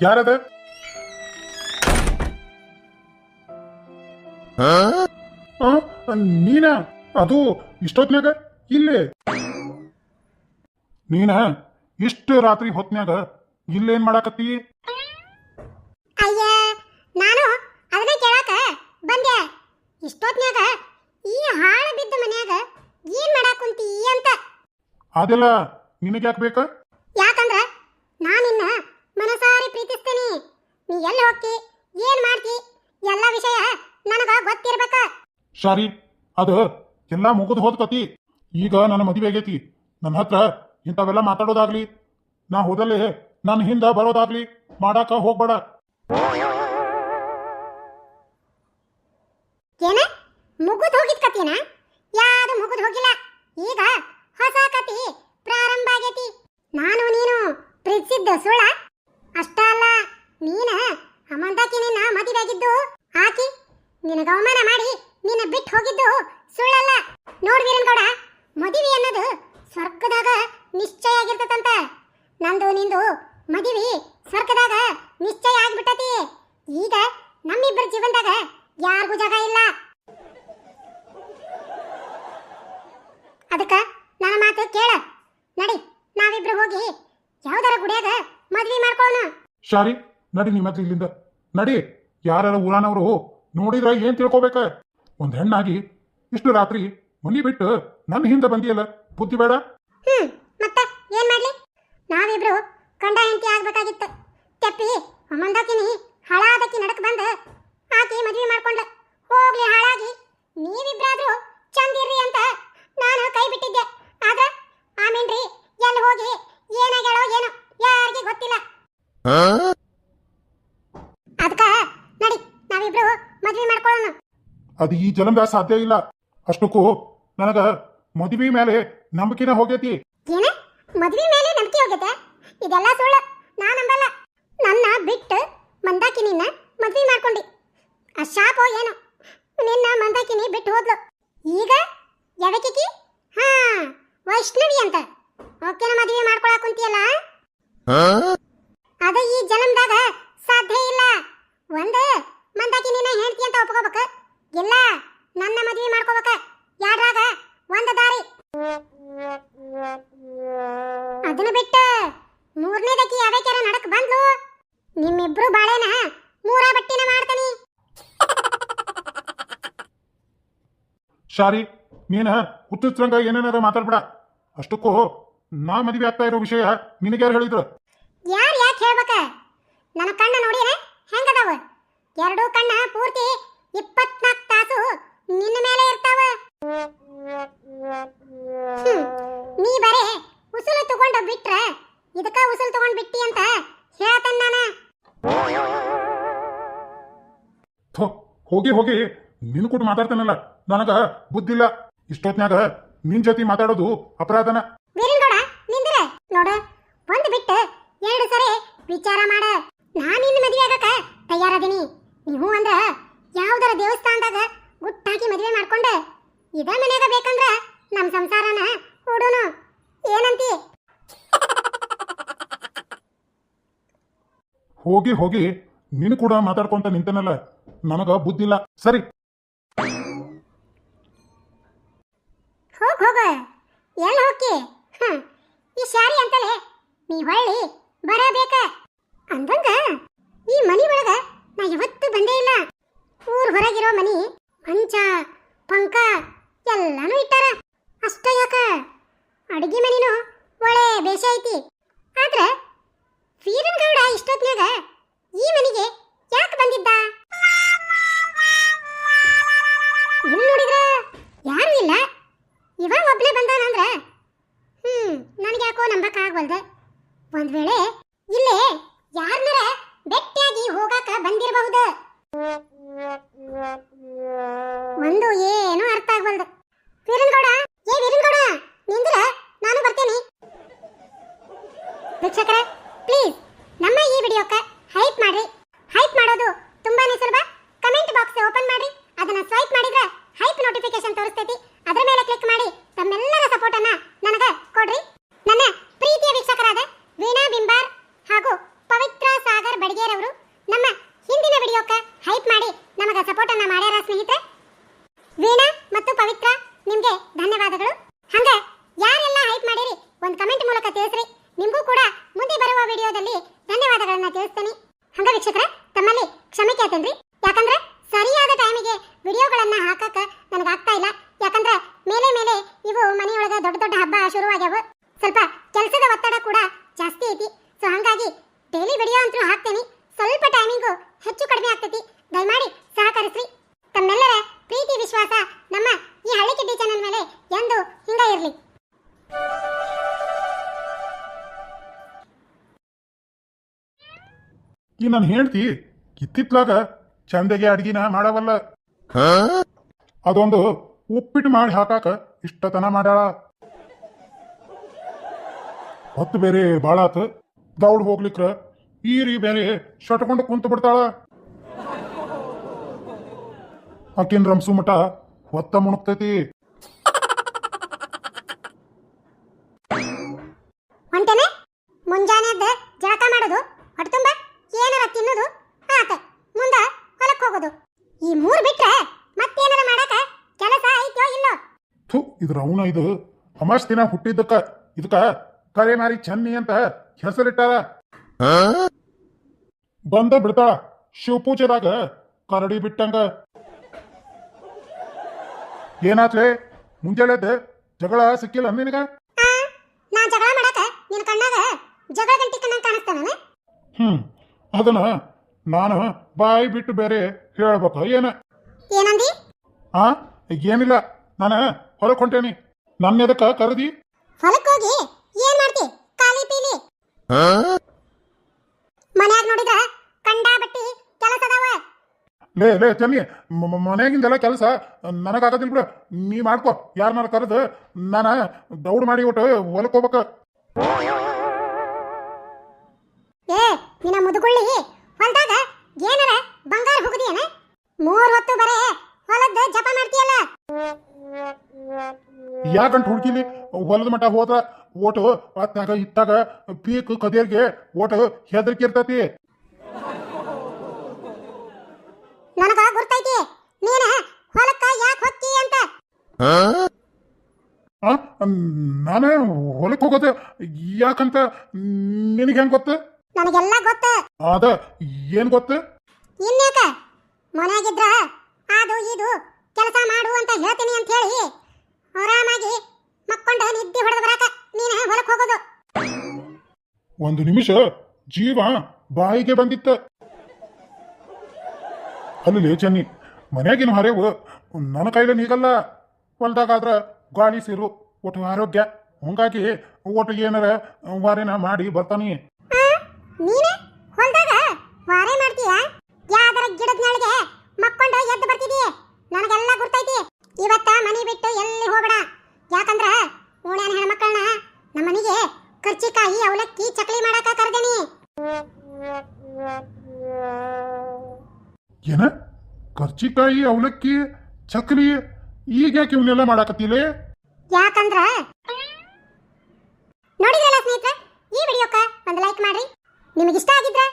ಯಾರದ? ಆ, ನೀನ? ಅದು ಇಷ್ಟೊತ್ನಾಗ ಇಲ್ಲೇ. ನೀನ? ಇಷ್ಟು ರಾತ್ರಿ ಹೊತ್ನ್ಯಾಗ ಇಲ್ಲೇನ್ ಮಾಡಾಕತ್ತಿ? ಅಯ್ಯ ನಾನು ಅದನ್ನ ಕೇಳಾಕ ಬಂದೆ. ಇಷ್ಟೊತ್ನ್ಯಾಗ ಈ ಹಾಳು ಬಿದ್ದ ಮನ್ಯಾಗ ಏನ್ ಮಾಡಾಕ್ ಕುಂತಿ ಅಂತ. ಅದೆಲ್ಲ ನಿನಗ್ಯಾಕ್ ಬೇಕ ಯಾಕಂದ್ರ ನಾನಿನ್ನ ಮನಸಾರಿ ಪ್ರೀತಿಸ್ತೇನಿ ನೀ ಎಲ್ಲಿ ಹೋಗ್ತಿ? ಏನ್ ಮಾಡ್ತಿ? ಎಲ್ಲ ವಿಷಯ ನನಗ ಗೊತ್ತಿರ್ಬೇಕ. ಶಾರಿ ಅದು ಎಲ್ಲ ಮುಗಿದು ಹೋದ್ ಕತಿ. ಈಗ ನನ್ನ ಮದುವೆ ಆಗೈತಿ. ನನ್ನ ಹತ್ರ ಇಂಥವೆಲ್ಲ ಮಾತಾಡೋದಾಗ್ಲಿ ನಾ ಹೋದಲ್ಲೇ ನನ್ನ ಹಿಂದ ಬರೋದಾಗ್ಲಿ ಮಾಡಾಕ ಹೋಗ್ಬೇಡ. ಏನ? ಮುಗಿದು ಹೋಗಿದ್ ಕತಿನ? ಯಾರು ಮುಗಿದು ಹೋಗಿಲ್ಲ. ಈಗ ಹೊಸ ಕತಿ ಪ್ರಾರಂಭ ಆಗೈತಿ. ನಾನು ನೀನು ಪ್ರೀತಿಸಿದ್ದ ಸುಳ್ಳ ಅಷ್ಟ ಅಲ್ಲ ನೀನ ಅಮಂತಾಕಿ ನಿನ್ನ ಮದುವೆ ಆಗಿದ್ದು ಆಕಿ ನಿನಗ ಅವಮಾನ ಮಾಡಿ ನಿನ್ನ ಬಿಟ್ಟು ಹೋಗಿದ್ದು ಸುಳ್ಳಲ್ಲ. ನೋಡ್ ವೀರನ್ಗೌಡ ಮದುವೆ ಅನ್ನೋದು ಸ್ವರ್ಗದಾಗ ನಿಶ್ಚಯ ಆಗಿರ್ತದಂತ. ನಂದು ನಿಂದು ಮದುವೆ ಸ್ವರ್ಗದಾಗ ನಿಶ್ಚಯ ಆಗ್ಬಿಟ್ಟತಿ. ಈಗ ನಮ್ಮಿಬ್ಬರ ಜೀವನದಾಗ ಯಾರಿಗೂ ಜಾಗ ಇಲ್ಲ. ಅದಕ್ಕ ನನ್ನ ಮಾತು ಕೇಳ. ನಡಿ, ನಾವಿಬ್ರು ಹೋಗಿ ಯಾವ್ದಾರ ಗುಡಿಯಾಗ ಮದ್ವಿ ಮಾಡ್ಕೊಳ್ಳೋಣ ಶಾರಿ, ನಡಿ ನಿಮ್ಮ ಇಲ್ಲಿಂದ. ನಡಿ ಯಾರ ಊರಾನವರು ನೋಡಿದ್ರ ಏನ್ ತಿಳ್ಕೊಬೇಕ? ಒಂದ್ ಹೆಣ್ಣಾಗಿ ಇಷ್ಟು ರಾತ್ರಿ ಮನಿ ಬಿಟ್ಟು ನನ್ನ ಹಿಂದೆ ಬಂದಿಯಲ್ಲ ಬುದ್ಧಿ ಬೇಡ? ಹ್ಮ್ ಮತ್ತ ಏನ್ ಮಾಡ್ಲಿ? ನಾವಿಬ್ರು ಕಂಡ ಹೆಂಡತಿ ಆಗ್ಬೇಕಾಗಿತ್ತು. ತೆಪ್ಪಿ ಅಮ್ಮಂದಾಕಿನಿ ಹಾಳಾದಕ್ಕಿ ನಡಕ್ ಬಂದ. ಆಕಿ ಮದ್ವೆ ಮಾಡ್ಕೊಂಡ ಹೋಗ್ಲಿ ಹಾಳಾಗಿ. ನೀವಿಬ್ರಾದ್ರೂ ಚಂದಿರ್ರಿ ಅಂತ ನಾನು ಕೈ ಬಿಟ್ಟಿದ್ದೆ. ಆದ್ರ ಆಮೇನ್ರಿ ಎಲ್ಲಿ ಹೋಗಿ ಏನಾಗ್ಯಾಳೋ ಏನೋ ಯಾರಿಗೆ ಗೊತ್ತಿಲ್ಲ ಅದಕ್ಕ ನಡಿ ನಾವಿಬ್ರು ಮದ್ವೆ ಮಾಡ್ಕೊಳ್ಳೋಣ ಅದು ಈ ಜನ್ಮದ ಸಾಧ್ಯ ಇಲ್ಲ. ಅಷ್ಟಕ್ಕೂ ನನಗ ಮದುವೆ ಮೇಲೆ ನಂಬಿಕೆನ ಹೋಗೈತಿ. ಏನ? ಮದ್ವೆ ಮೇಲೆ ನಂಬಿಕೆ ಹೋಗೈತೆ? ಇದೆಲ್ಲ ಸುಳ್ಳು. ನಾ ನಂಬಲ್ಲ. ನನ್ನ ಬಿಟ್ಟು ಮಂದಾಕಿನಿನ ಮದ್ವೆ ಮಾಡ್ಕೊಂಡಿ. ಆ ಶಾಪೋ ಏನು? ನಿನ್ನ ಮಂದಾಕಿನಿ ಬಿಟ್ಟು ಹೋದ್ಲು. ಈಗ? ಯಾವಕಿಕಿ ಹಾ ವೈಷ್ಣವಿ ಅಂತ. ಓಕೆನ ಮದ್ವೆ ಮಾಡ್ಕೊಳಕ್ ಕುಂತಿಯಲ್ಲ ಅದ ಈ ಜನ್ಮದಾಗ ಸಾಧ್ಯ ಇಲ್ಲ ಒಂದು ಮಂದಾಕಿನಿನ ಹೆಂಡತಿ ಅಂತ ಒಪ್ಕೋಬೇಕ ಇಲ್ಲ ನನ್ನ ಮದುವೆ ಮಾಡ್ಕೋಬೇಕ. ಯಾಡ್ರಾಗ ಒಂದ ದಾರಿ. ಅದನ್ನ ಬಿಟ್ಟು ಮೂರನೇದಕ್ಕೆ ಯಾವ್ಯಾಕ್ಯಾರ ನಡಕ್ ಬಂದ್ಲು? ನಿಮ್ಮಿಬ್ರು ಬಾಳೆನ ಮೂರ ಬಟ್ಟಿನ ಮಾಡ್ತಾನಿ. ಶಾರಿ ನೀನ ಹುಚ್ಚುಚ್ರಂಗ ಏನೇನಾರ ಮಾತಾಡ್ಬೇಡ. ಅಷ್ಟಕ್ಕೂ ನಾ ಮದುವೆ ಆಗ್ತಾ ಇರೋ ವಿಷಯ ನಿನಗ್ಯಾರು ಹೇಳಿದ್ರು? ಯಾರು ಯಾಕೆ ಹೇಳ್ಬೇಕ? ನನ್ನ ಕಣ್ಣ ನೋಡಿ ಹೆಂಗದಾವ? ಎರಡೂ ಕಣ್ಣ ಪೂರ್ತಿ ಇಪ್ಪತ್ನಾಲ್ಕು ತಾಸು ನಿನ್ನ ಮೇಲೆ ಇರ್ತಾವ. ನೀ ಬರೇ ಉಸುಲು ತಗೊಂಡು ಬಿಟ್ರ? ಇದಕ್ಕ ಉಸುಲು ತಗೊಂಡ್ ಬಿಟ್ಟಿ ಅಂತ ಹೇಳ್ತೇನೆ ನಾನು. ಹೋಗಿ ಹೋಗಿ. ನಿನ್ ಕೂಡ ಮಾತಾಡ್ತಾನಲ್ಲ. ನನಗ ಬುದ್ಧಿಲ್ಲ. ಇಷ್ಟೊತ್ನ್ಯಾಗ ನಿನ್ ಜೊತೆ ಮಾತಾಡೋದು ಅಪರಾಧನ. ವೀರನ್ಗೌಡ ನಿಂದ್ರ? ನೋಡ ಒಂದ್ ಬಿಟ್ಟು ಎರಡು ಸರಿ ವಿಚಾರ ಮಾಡ. ನಾನ್ ನಿನ್ನ ಮದುವೆ ಆಗಕ ತಯಾರದೀನಿ. ನೀವು ಅಂದ್ರ ಯಾವ್ದಾರ ದೇವಸ್ಥಾನದಾಗ ಗುಟ್ಟಾಗಿ ಮದುವೆ ಮಾಡ್ಕೊಂಡೆ ಇದ ಮನೆಯಾಗ ಬೇಕಂದ್ರ ನಮ್ಮ ಸಂಸಾರನ ಹೂಡೋನು. ಏನಂತಿ? ಹೋಗಿ ಹೋಗಿ ನೀನು ಕೂಡ ಮಾತಾಡ್ಕೊಂತ ನಿಂತನಲ್ಲ? ನನಗ ಬುದ್ಧಿಲ್ಲ. ಸರಿ ಹೋಗ್ ಹೋಗ ಎಲ್ಲಿ ಹೋಗಿ ಹ ಈ ಶಾರಿ ಅಂತಲೇ ನೀ ಹೊಳ್ಳಿ ಬರಬೇಕ ಅಂದಂಗ ಈ ಮನಿ ಒಳಗ ನಾ ಯಾವತ್ತೂ ಬಂದೇ ಇಲ್ಲ ಹೊರಗಿರೋ ಮನಿ, ಮಂಚ, ಪಂಕ ಎಲ್ಲಾನು ಇಟ್ಟಾರ. ಅಷ್ಟ ಯಾಕ? ಅಡಿಗೆ ಮನಿನೂ ಒಳ್ಳೆ ಬೇಷ ಐತಿ. ಆದ್ರ ವೀರನ್ಗೌಡ ಇಷ್ಟೊತ್ನಾಗ ಈ ಮನಿಗೆ ಯಾಕೆ ಬಂದಿದ್ದ? ಒಂದು ಏನು ಅರ್ಥ ಆಗ್ವಲ್ದು ವೀರನ್ಗೌಡ ಏ ವೀರನ್ಗೌಡ ನಿಂದ್ರ ನಾನು ಬರ್ತೇನೆ ವೀಕ್ಷಕರೇ ಪ್ಲೀಸ್ ನಮ್ಮ ಈ ವಿಡಿಯೋಕ್ಕ ಹೈಪ್ ಮಾಡ್ರಿ ಹೈಪ್ ಮಾಡೋದು ತುಂಬಾನೇ ಸುಲಭ ಕಮೆಂಟ್ ಬಾಕ್ಸ್ ಓಪನ್ ಮಾಡ್ರಿ ಅದನ್ನ ಸ್ವೈಪ್ ಮಾಡಿದ್ರೆ ಹೈಪ್ ನೋಟಿಫಿಕೇಶನ್ ತೋರಿಸ್ತೈತಿ ಅದರ ಮೇಲೆ ಕ್ಲಿಕ್ ಮಾಡಿ ತಮ್ಮೆಲ್ಲರ ಸಪೋರ್ಟ್ ಅನ್ನ ನನಗ ಕೊಡ್ರಿ ನನ್ನ ಪ್ರೀತಿಯ ವೀಕ್ಷಕರಾದ ವೀಣಾ ಬಿಂಬಾರ್ ಹಾಗೂ ಪವಿತ್ರ ಸಾಗರ್ ಬಡಿಗೆ ವೀಕ್ಷಕರ ತಮ್ಮಲ್ಲಿ ಕ್ಷಮೆ ಕೇಳ್ತೇನ್ರಿ ಯಾಕಂದ್ರೆ ಸರಿಯಾದ ಟೈಮಿಗೆ ವಿಡಿಯೋಗಳನ್ನ ಹಾಕಕ ನನಗೆ ಆಗ್ತಾ ಇಲ್ಲ ಯಾಕಂದ್ರೆ ಮೇಲೆ ಮೇಲೆ ಇವು ಮನೆಯೊಳಗ ದೊಡ್ಡ ದೊಡ್ಡ ಹಬ್ಬ ಶುರುವಾಗ್ಯಾವ ಸ್ವಲ್ಪ ಕೆಲಸದ ಒತ್ತಡ ಕೂಡ ಜಾಸ್ತಿ ಹಂಗಾಗಿ ಡೈಲಿ ವಿಡಿಯೋ ಅಂತೂ ಹಾಕ್ತೇನೆ. ಸ್ವಲ್ಪ ಟೈಮಿಂಗು ಹೆಚ್ಚು ಕಡಿಮೆ ಆಗ್ತೈತಿ. ದಯಮಾಡಿ ಸಹಕರಿಸ್ರಿ. ತಮ್ಮೆಲ್ಲರ ಪ್ರೀತಿ ವಿಶ್ವಾಸ ನಮ್ಮ ಈ ಹಳ್ಳಿ ಕಿಡ್ಡಿ ಚಾನೆಲ್ ಮೇಲೆ ಎಂದು ಹಿಂಗ ಇರಲಿ. ಈ ನನ್ನ ಹೇಳ್ತಿ ಇತ್ತಿತ್ಲಾಗ ಚಂದಗೆ ಅಡ್ಗಿನ ಮಾಡವಲ್ಲ. ಅದೊಂದು ಉಪ್ಪಿಟ್ಟು ಮಾಡಿ ಹಾಕಾಕ ಇಷ್ಟತನ ಮಾಡ್ಯಾಳ. ಹೊತ್ತು ಬೇರೆ ಭಾಳ ಆತು ದೌಡ್ ಹೋಗ್ಲಿಕ್ರ ಈರಿ ಬೇರೆ ಶಟ್ಕೊಂಡು ಕುಂತು ಬಿಡ್ತಾಳ. ಆಕಿನ್ ರಂಸು ಮಠ ಹೊತ್ತ ಮುಣುಕ್ತೈತಿ ಹೊಂಟೇನೆ ಮುಂಜಾನೆ ಎದ್ದು ಜಳಕ ಮಾಡೋದು? ಹೊಟ್ಟೆ ತುಂಬ? ಏನಾರ ತಿನ್ನೋದು? ಆತ ಮುಂದ ಹೊಲಕ್ಕೆ ಹೋಗೋದು. ಈ ಮೂರು ಬಿಟ್ರೆ ಮತ್ತೇನಾರ ಮಾಡಕ ಕೆಲಸ ಐತೋ ಇಲ್ಲೋ? ಥು ಇದ್ರ ಅವನ ಇದು. ಅಮಾಸ್ ದಿನ ಹುಟ್ಟಿದ್ದಕ್ಕ ಇದಕ್ಕ ಕರೆ ಮಾರಿ ಚನ್ನಿ ಅಂತ ಹೆಸರಿಟ್ಟಾರ. ಬಂದ ಬಿಡ್ತಾಳ ಶಿವಪೂಜೆದಾಗ ಕರಡಿ ಬಿಟ್ಟಂಗ. ಏನಾತ್ಲೆ ಮುಂಜಾಳೆದ ಜಗಳ ಸಿಕ್ಕಿಲ್ಲ ನಿನಗ? ನಾ ಜಗಳ ಮಾಡಕ ಕಣ್ಣಾಗ ಜಗಳ ಗಂಟಿ ಕಣ್ಣಂಗ್ ಕಾಣಿಸ್ತಾನ ಹ್ಮ್ ಅದನ್ನ ನಾನು ಬಾಯಿ ಬಿಟ್ಟು ಬೇರೆ ಹೇಳ್ಬೇಕು ಏನ? ಏನಂದಿ? ಆ ಏನಿಲ್ಲ ನಾನು ಹೊರಗೆ ಹೊಂಟೇನಿ. ನನ್ನ ಎದಕ್ಕ ಕರೆದಿ. ಹೊರಕ್ಕೆ ಹೋಗಿ ಏನ್ ಮಾಡ್ತಿ? ಖಾಲಿ ಪೀಲಿ? ಮನ್ಯಾಗ ನೋಡಿದ್ರ ಕಂಡಾ ಬಟ್ಟಿ ಕೆಲಸ ಅದಾವ? ಲೇ ಲೇ ಚಮ್ಮಿ ಮನೆಯಾಗಿಂದೆಲ್ಲ ಕೆಲಸ ನನಗಾಗದಿಲ್ಲ ಬಿಡು. ನೀ ಮಾಡ್ಕೋ. ಯಾರನ್ನಾರ ಕರೆದು ನಾನು ದೌಡ್ ಮಾಡಿ ಒಟ್ಟು ಹೊಲಕ್ಕೆ ಹೋಗ್ಬೇಕ. ಏ ನಿನ್ನ ಮುದುಗುಳ್ಳಿ ಹೊಲ್ದಾಗ ಏನಾರ ಬಂಗಾರ ಹೋಗದಿಯೇನ? ಮೂರ್ ಹೊತ್ತು ಬರೇ ಹೊಲದ ಜಪ ಮಾಡ್ತೀಯಲ್ಲ? ಯಾಕಂತ ಹುಡುಕಿಲಿ? ಹೊಲದ ಮಟ್ಟ ಹೋದ್ರ ಓಟು ಅತ್ತಾಗ ಇತ್ತಾಗ ಪೀಕ್ ಕದಿಯರ್ಗೆ ಓಟು ಹೆದರಿಕೆ ಇರ್ತೈತಿ. ನನಗ ಗುರ್ತೈತಿ. ನೀನ ಹೊಲಕ್ಕ ಯಾಕ ಹೊಕ್ಕಿ ಅಂತ? ಆ ನಾನೇ ಹೊಲಕ್ಕೆ ಹೋಗೋದು ಯಾಕಂತ ನಿನಗೆ ಹೆಂಗ್ ಗೊತ್ತು? ನನಗೆಲ್ಲ ಗೊತ್ತ. ಅದ ಏನ್ ಗೊತ್ತು? ಇನ್ಯಾಕ? ಮನೆಯಾಗಿದ್ರ ಅದು ಇದು ಕೆಲಸ ಮಾಡು ಅಂತ ಹೇಳ್ತೀನಿ ಅಂತ ಹೇಳಿ ಆರಾಮಾಗಿ ಮಕ್ಕೊಂಡ ನಿದ್ದೆ ಹೊಡೆದು ಬರಾಕ. ನೀನ ಹೊಲಕ್ಕೆ ಹೋಗೋದು. ಒಂದು ನಿಮಿಷ ಜೀವ ಬಾಯಿಗೆ ಬಂದಿತ್ತ. ಅಲ್ಲಿ ಚನ್ನಿ ಮನ್ಯಾಗಿನ ಹರೇವು ನನ್ನ ಕೈಲ ನೀಗಲ್ಲ. ಹೊಲ್ದಾಗಾದ್ರ ಗಾಳಿ ಸಿರು ಒಟ್ಟು ಆರೋಗ್ಯ. ಹಂಗಾಗಿ ಒಟ್ಟು ಏನಾರ ವಾರೇನ ಮಾಡಿ ಬರ್ತಾನಿ. ನೀನ? ಹೊಲ್ದಾಗ ವಾರೆ ಮಾಡ್ತೀಯ? ಯಾವ್ದರ ಗಿಡದ ನೆಳಗೆ ಮಕ್ಕೊಂಡ ಎದ್ದು ಬರ್ತಿದೀಯ? ನನಗೆಲ್ಲ ಗುರ್ತೈತಿ. ಇವತ್ತ ಮನಿ ಬಿಟ್ಟು ಎಲ್ಲಿ ಹೋಗಬೇಡ? ಕರ್ಚಿಕಾಯಿ ಅವಲಕ್ಕಿ ಚಕ್ರಿ ಈಗ ಯಾಕೆ ಇವನ್ನೆಲ್ಲ ಮಾಡಾಕತ್ತಿಲೆ? ಯಾಕಂದ್ರ? ನೋಡಿದ್ರಲ್ಲ ಸ್ನೇಹಿತರೆ, ಈ ವಿಡಿಯೋಕ್ಕ ಒಂದು ಲೈಕ್ ಮಾಡ್ರಿ. ನಿಮಗೆ ಇಷ್ಟ ಆಗಿದ್ರ